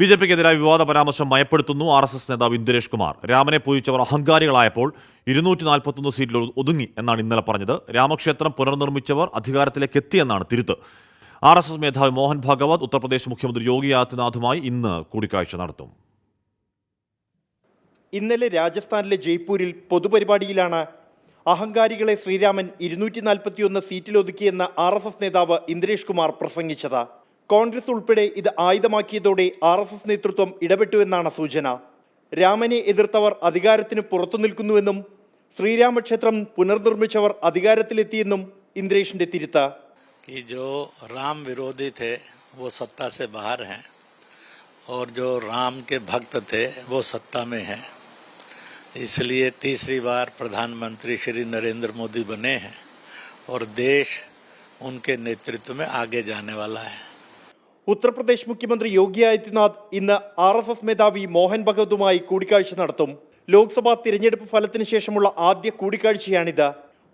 B J പിക്കെതിരായ വിവാദ പരാമർശം മയപ്പെടുത്തുന്നു R S S നേതാവ് ഇന്ദ്രേഷ് കുമാർ. രാമനെ പൂജിച്ചവർ അഹങ്കാരികളായപ്പോൾ ഇരുന്നൂറ്റി നാൽപ്പത്തൊന്ന് സീറ്റിൽ ഒതുങ്ങി എന്നാണ് ഇന്നലെ പറഞ്ഞത്. രാമക്ഷേത്രം പുനർനിർമ്മിച്ചവർ അധികാരത്തിലേക്ക് എത്തിയെന്നാണ് തിരുത്ത്. ആർ എസ് എസ് മേധാവി മോഹൻ ഭാഗവത് ഉത്തർപ്രദേശ് മുഖ്യമന്ത്രി യോഗി ആദിത്യനാഥുമായി ഇന്ന് കൂടിക്കാഴ്ച നടത്തും. ഇന്നലെ രാജസ്ഥാനിലെ ജയ്പൂരിൽ പൊതുപരിപാടിയിലാണ് അഹങ്കാരികളെ ശ്രീരാമൻ ഇരുന്നൂറ്റി നാൽപ്പത്തിയൊന്ന് സീറ്റിലൊതുക്കിയെന്ന ആർ എസ് എസ് നേതാവ് ഇന്ദ്രേഷ് കുമാർ പ്രസംഗിച്ചത്. കോൺഗ്രസ് ഉൾപ്പെടെ ഇത് ആയുധമാക്കിയതോടെ ആർ എസ് എസ് നേതൃത്വം ഇടപെട്ടുവെന്നാണ് സൂചന രാമനെ എതിർത്തവർ അധികാരത്തിന് പുറത്തു നിൽക്കുന്നുവെന്നും ശ്രീരാമക്ഷേത്രം പുനർനിർമ്മിച്ചവർ അധികാരത്തിലെത്തിയെന്നും ഇന്ദ്രേഷിന്റെ തിരുത്ത് कि जो राम विरोधी थे वो सत्ता से बाहर हैं और जो राम के भक्त थे वो सत्ता में हैं इसलिए तीसरी बार प्रधानमंत्री श्री नरेंद्र मोदी बने हैं और देश उनके नेतृत्व में आगे जाने वाला है ഉത്തർപ്രദേശ് മുഖ്യമന്ത്രി യോഗി ആദിത്യനാഥ് ഇന്ന് ആർ എസ് എസ് മേധാവി മോഹൻ ഭഗവതുമായി കൂടിക്കാഴ്ച നടത്തും. ലോക്സഭാ തിരഞ്ഞെടുപ്പ് ഫലത്തിന് ശേഷമുള്ള ആദ്യ കൂടിക്കാഴ്ചയാണിത്.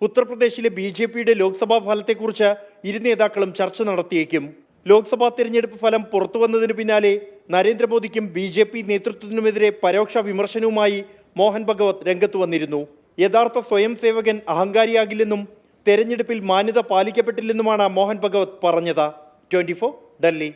ഉത്തർപ്രദേശിലെ ബി ജെ പിയുടെ ലോക്സഭാ ഫലത്തെക്കുറിച്ച് ഇരു നേതാക്കളും ചർച്ച നടത്തിയേക്കും. ലോക്സഭാ തിരഞ്ഞെടുപ്പ് ഫലം പുറത്തു വന്നതിന് പിന്നാലെ നരേന്ദ്രമോദിക്കും ബി ജെ പി നേതൃത്വത്തിനുമെതിരെ പരോക്ഷ വിമർശനവുമായി മോഹൻ ഭഗവത് രംഗത്ത് വന്നിരുന്നു. യഥാർത്ഥ സ്വയം സേവകൻ അഹങ്കാരിയാകില്ലെന്നും തെരഞ്ഞെടുപ്പിൽ മാന്യത പാലിക്കപ്പെട്ടില്ലെന്നുമാണ് മോഹൻ ഭഗവത് പറഞ്ഞത്. ട്വന്റി ഡൽഹി.